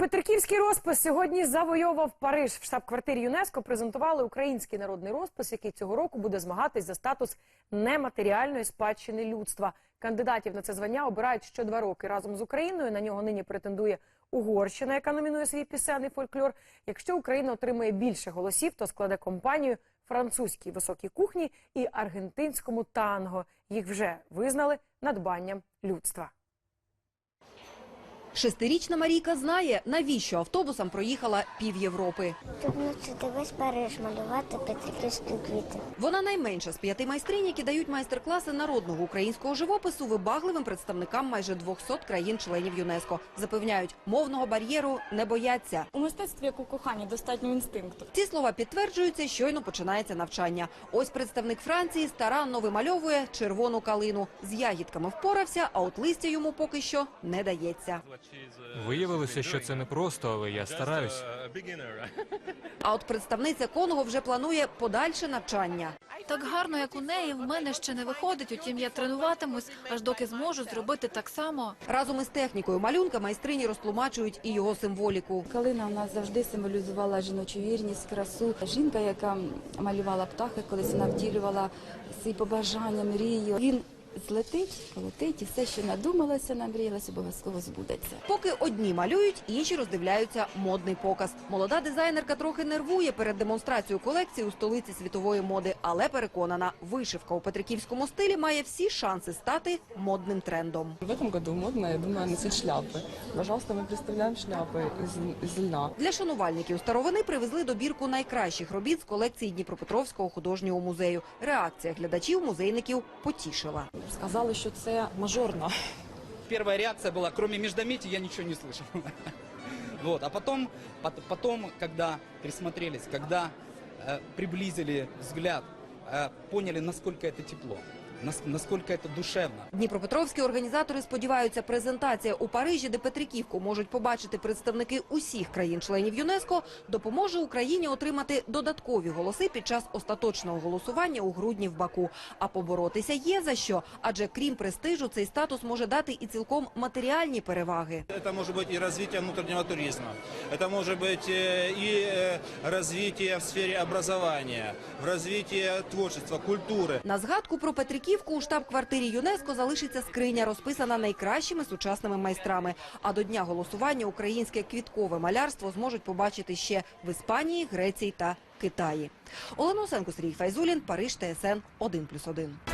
Петриківський розпис сьогодні завойовував Париж. В штаб-квартирі ЮНЕСКО презентували український народний розпис, який цього року буде змагатись за статус нематеріальної спадщини людства. Кандидатів на це звання обирають що два роки разом з Україною. На нього нині претендує Угорщина, яка номінує свій пісенний фольклор. Якщо Україна отримає більше голосів, то складе компанію французькій високій кухні і аргентинському танго. Їх вже визнали надбанням людства. Шестирічна Марійка знає, навіщо автобусом проїхала пів Європи. Щоб навчити весь Париж малювати петриківські квіти. Вона найменша з п'яти майстринь, які дають майстер-класи народного українського живопису вибагливим представникам майже 200 країн-членів ЮНЕСКо. Запевняють, мовного бар'єру не бояться. У мистецтві, як у коханні, достатньо інстинкту. Ці слова підтверджуються, щойно починається навчання. Ось представник Франції старанно вимальовує червону калину. З ягідками впорався, а от листя йому поки що не дається. Виявилося, що це не просто, але я стараюсь. А от представниця Конго вже планує подальше навчання. Так гарно, як у неї, в мене ще не виходить. Утім, я тренуватимусь, аж доки зможу зробити так само. Разом із технікою малюнка майстрині розтлумачують і його символіку. Калина у нас завжди символізувала жіночу вірність, красу. Жінка, яка малювала птахи, колись вона втілювала свої побажання, мрію. Він злетить, полетить, і все, що надумалася, намріялася, обов'язково збудеться. Поки одні малюють, інші роздивляються модний показ. Молода дизайнерка трохи нервує перед демонстрацією колекції у столиці світової моди, але переконана, вишивка у петриківському стилі має всі шанси стати модним трендом. В этом году модно, я думаю, носить шляпы. Пожалуйста, мы представляем шляпы из, из льна. Для шанувальників старовини привезли добірку найкращих робіт з колекції Дніпропетровського художнього музею. Реакція глядачів музейників потішила. Сказали, що це мажорно. Первая реакция была, кроме междометий, я ничего не слышал. Вот, а потом, пот- потом, когда присмотрелись, когда э, приблизили взгляд, э, поняли, насколько это тепло, нас- насколько это душевно. Дніпропетровські організатори сподіваються, презентація у Парижі, де Петриківку можуть побачити представники усіх країн-членів ЮНЕСКо, допоможе Україні отримати додаткові голоси під час остаточного голосування у грудні в Баку. А поборотися є за що, адже крім престижу, цей статус може дати і цілком матеріальні переваги. Это может быть и развитие внутреннего туризма, это может быть э, и э, развитие в сфере образования, в развитии творчества, культуры. На згадку про Петриківку у штаб-квартирі ЮНЕСКо залишиться скриня, розписана найкращими сучасними майстрами. А до дня голосування українське квіткове малярство зможуть побачити ще в Іспанії, Греції та Китаї. Олена Осенко, Сергій Файзулін, Париж, ТСН 1+,1.